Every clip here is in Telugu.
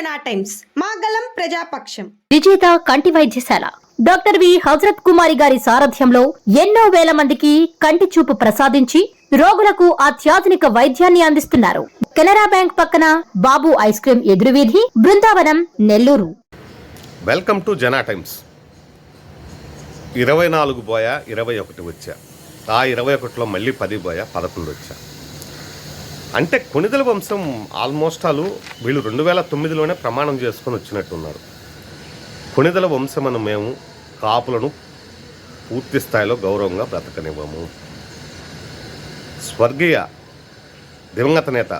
జనా టైమ్స్. మాగలం ప్రజాపక్షం. విజేత కంటి వైద్యశాల. Doctor V. హజరత్ కుమారి గారి సారథ్యంలో ఎన్నో వేల మందికి కంటి చూపు ప్రసాదించి రోగులకు అత్యాధునిక వైద్యాన్ని అందిస్తున్నారు. కెనరా బ్యాంక్ పక్కన Babu ice cream ఎదురువీధి Brindavanam Nellore. Welcome to Jana Times. ఇరవై నాలుగు పోయా ఇరవై ఒకటి వచ్చా. ఆ ఇరవై ఒకటిలో మళ్ళీ పది పోయా పదకొండు వచ్చా. అంటే కొనిదల వంశం ఆల్మోస్ట్ ఆలు వీళ్ళు రెండు వేల తొమ్మిదిలోనే ప్రమాణం చేసుకొని వచ్చినట్టున్నారు. కొనిదల వంశమను మేము కాపులను పూర్తి స్థాయిలో గౌరవంగా బ్రతకనివ్వము. స్వర్గీయ దివంగత నేత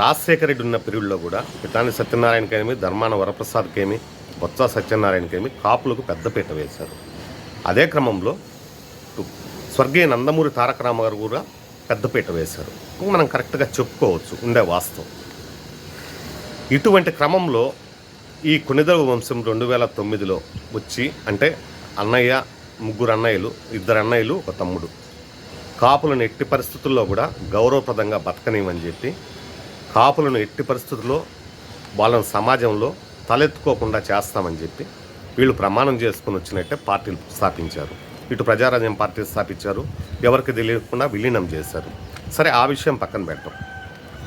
రాజశేఖర రెడ్డి ఉన్న పీరియడ్లో కూడా పితాని సత్యనారాయణకేమి ధర్మాన వరప్రసాద్కేమి బొత్స సత్యనారాయణకేమి కాపులకు పెద్దపీట వేశారు. అదే క్రమంలో స్వర్గీయ నందమూరి తారక రామారావు కూడా పెద్దపీట వేశారు. మనం కరెక్ట్గా చెప్పుకోవచ్చు ఉండే వాస్తవం. ఇటువంటి క్రమంలో ఈ కొనిదల వంశం రెండు వేల తొమ్మిదిలో వచ్చి అంటే అన్నయ్య ముగ్గురు అన్నయ్యలు ఇద్దరు అన్నయ్యలు ఒక తమ్ముడు. కాపులను ఎట్టి పరిస్థితుల్లో కూడా గౌరవప్రదంగా బతకనివని చెప్పి కాపులను ఎట్టి పరిస్థితుల్లో వాళ్ళని సమాజంలో తలెత్తుకోకుండా చేస్తామని చెప్పి వీళ్ళు ప్రమాణం చేసుకుని వచ్చినట్టే పార్టీలు స్థాపించారు. ఇటు ప్రజారాజ్యం పార్టీ స్థాపించారు. ఎవరికి తెలియకుండా విలీనం చేశారు. సరే ఆ విషయం పక్కన పెట్టం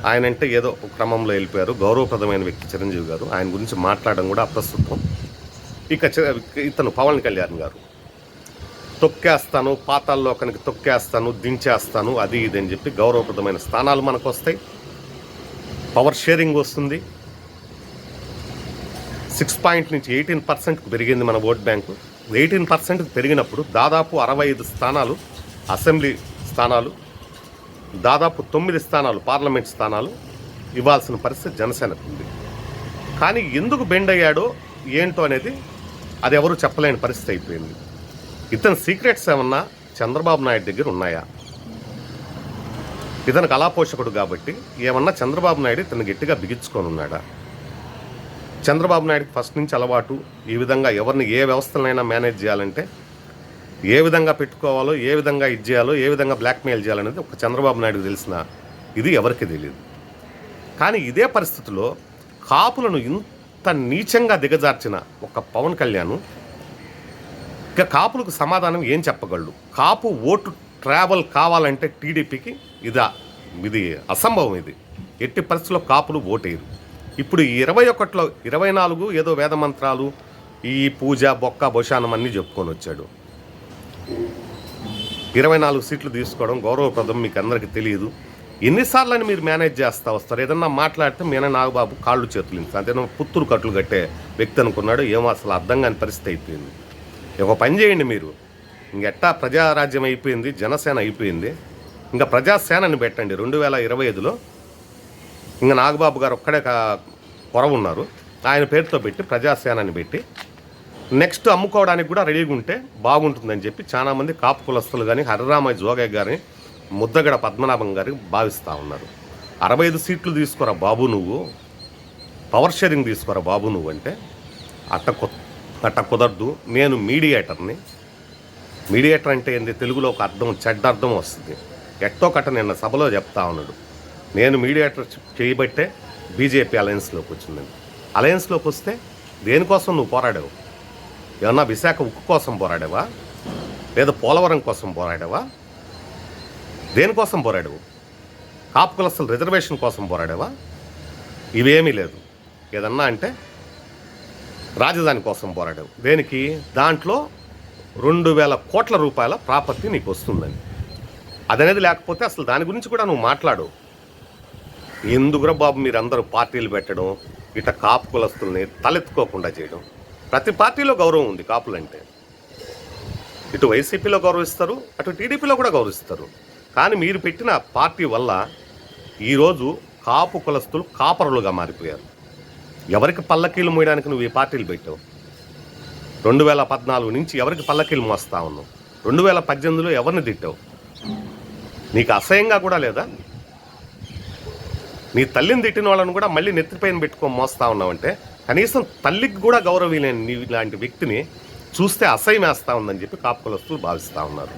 ఆయన అంటే ఏదో ఒక క్రమంలో వెళ్ళిపోయారు. గౌరవప్రదమైన వ్యక్తి చిరంజీవి గారు. ఆయన గురించి మాట్లాడడం కూడా అప్రస్తుతం. ఇక ఇతను పవన్ కళ్యాణ్ గారు. తొక్కేస్తాను పాతాల్లోకానికి తొక్కేస్తాను దించేస్తాను అది ఇది అని చెప్పి గౌరవప్రదమైన స్థానాలు మనకు వస్తాయి పవర్ షేరింగ్ వస్తుంది. సిక్స్ పాయింట్ నుంచి ఎయిటీన్ పర్సెంట్కి పెరిగింది మన ఓట్ బ్యాంకు. ఎయిటీన్ పర్సెంట్ పెరిగినప్పుడు దాదాపు అరవై ఐదు స్థానాలు అసెంబ్లీ స్థానాలు దాదాపు తొమ్మిది స్థానాలు పార్లమెంట్ స్థానాలు ఇవ్వాల్సిన పరిస్థితి జనసేనకు ఉంది. కానీ ఎందుకు బెండ్ అయ్యాడో ఏంటో అనేది అది ఎవరు చెప్పలేని పరిస్థితి అయిపోయింది. ఇతని సీక్రెట్స్ ఏమన్నా చంద్రబాబు నాయుడు దగ్గర ఉన్నాయా? ఇతను కళాపోషకుడు కాబట్టి ఏమన్నా చంద్రబాబు నాయుడు ఇతను గట్టిగా బిగించుకొని ఉన్నాడా? చంద్రబాబు నాయుడుకి ఫస్ట్ నుంచి అలవాటు ఈ విధంగా ఎవరిని ఏ వ్యవస్థలైనా మేనేజ్ చేయాలంటే ఏ విధంగా పెట్టుకోవాలో ఏ విధంగా ఇది చేయాలో ఏ విధంగా బ్లాక్మెయిల్ చేయాలనేది ఒక చంద్రబాబు నాయుడు తెలిసిన ఇది ఎవరికి తెలియదు. కానీ ఇదే పరిస్థితిలో కాపులను ఇంత నీచంగా దిగజార్చిన ఒక పవన్ కళ్యాణ్ ఇక కాపులకు సమాధానం ఏం చెప్పగలడు? కాపు ఓటు ట్రావెల్ కావాలంటే టీడీపీకి ఇదా ఇది అసంభవం ఇది. ఎట్టి పరిస్థితుల్లో కాపులు ఓటేయరు. ఇప్పుడు ఈ ఇరవై ఒకటిలో ఇరవై నాలుగు ఏదో వేద మంత్రాలు ఈ పూజ బొక్క భుషానం అన్నీ చెప్పుకొని వచ్చాడు. ఇరవై నాలుగు సీట్లు తీసుకోవడం గౌరవప్రదం మీకు అందరికీ తెలియదు. ఎన్నిసార్లు అని మీరు మేనేజ్ చేస్తా వస్తారు? ఏదన్నా మాట్లాడితే మీన నాగబాబు కాళ్ళు చేతులు ఇంత అంతేనా? పుత్తూరు కట్లు కట్టే వ్యక్తి అనుకున్నాడు. ఏమో అసలు అర్థం కాని పరిస్థితి అయిపోయింది. ఒక పని చేయండి మీరు. ఇంకెట్టా ప్రజారాజ్యం అయిపోయింది జనసేన అయిపోయింది. ఇంకా ప్రజాసేనని పెట్టండి. రెండు వేల ఇరవై ఐదులో ఇంకా నాగబాబు గారు ఒక్కడే కా- కొరవ ఉన్నారు ఆయన పేరుతో పెట్టి ప్రజాసేనాన్ని పెట్టి నెక్స్ట్ అమ్ముకోవడానికి కూడా రెడీగా ఉంటే బాగుంటుందని చెప్పి చాలామంది కాపు కులస్తులు కానీ హరిరామయ్య జోగయ్య గారిని ముద్దగడ పద్మనాభం గారి భావిస్తూ ఉన్నారు. అరవై ఐదు సీట్లు తీసుకురా బాబు నువ్వు. పవర్ షేరింగ్ తీసుకురా బాబు నువ్వు అంటే అట్ట కు అట్ట కుదరదు. నేను మీడియేటర్ని. మీడియేటర్ అంటే ఏంది? తెలుగులో ఒక అర్థం చెడ్డ అర్థం వస్తుంది. ఎట్టో కట్ట నిన్న సభలో చెప్తా ఉన్నాడు. నేను మీడియేటర్ చేయబట్టే బీజేపీ అలయన్స్లోకి వచ్చిందండి. అలయన్స్లోకి వస్తే దేనికోసం నువ్వు పోరాడావు? ఏమన్నా విశాఖ ఉక్కు కోసం పోరాడావా? లేదా పోలవరం కోసం పోరాడావా? దేనికోసం పోరాడావు? కాపు కులస్తుల రిజర్వేషన్ కోసం పోరాడావా? ఇవేమీ లేదు. ఏదన్నా అంటే రాజధాని కోసం పోరాడావు. దేనికి? దాంట్లో రెండు వేల కోట్ల రూపాయల ప్రాపర్టీ నీకు వస్తుందని అదనేది లేకపోతే అసలు దాని గురించి కూడా నువ్వు మాట్లాడు. ఎందుకురా బాబు మీరందరూ పార్టీలు పెట్టడం ఇట కాపు కులస్తుల్ని తలెత్తుకోకుండా చేయడం? ప్రతి పార్టీలో గౌరవం ఉంది కాపులంటే. ఇటు వైసీపీలో గౌరవిస్తారు అటు టీడీపీలో కూడా గౌరవిస్తారు. కానీ మీరు పెట్టిన పార్టీ వల్ల ఈరోజు కాపు కులస్తులు కాపరులుగా మారిపోయారు. ఎవరికి పల్లకీలు మోయడానికి నువ్వు ఈ పార్టీలు పెట్టావు? రెండు వేల పద్నాలుగు నుంచి ఎవరికి పల్లకీలు మోస్తా ఉన్నావు? రెండు వేల పద్దెనిమిదిలో ఎవరిని తిట్టావు? నీకు అసహ్యంగా కూడా లేదా? నీ తల్లిని తిట్టిన వాళ్ళని కూడా మళ్ళీ నెత్తిపైన పెట్టుకొని మోస్తా ఉన్నావంటే కనీసం తల్లికి కూడా గౌరవం లేని నీ ఇలాంటి వ్యక్తిని చూస్తే అసహ్యం వేస్తా ఉందని చెప్పి కాపుకులస్తులు భావిస్తూ ఉన్నారు.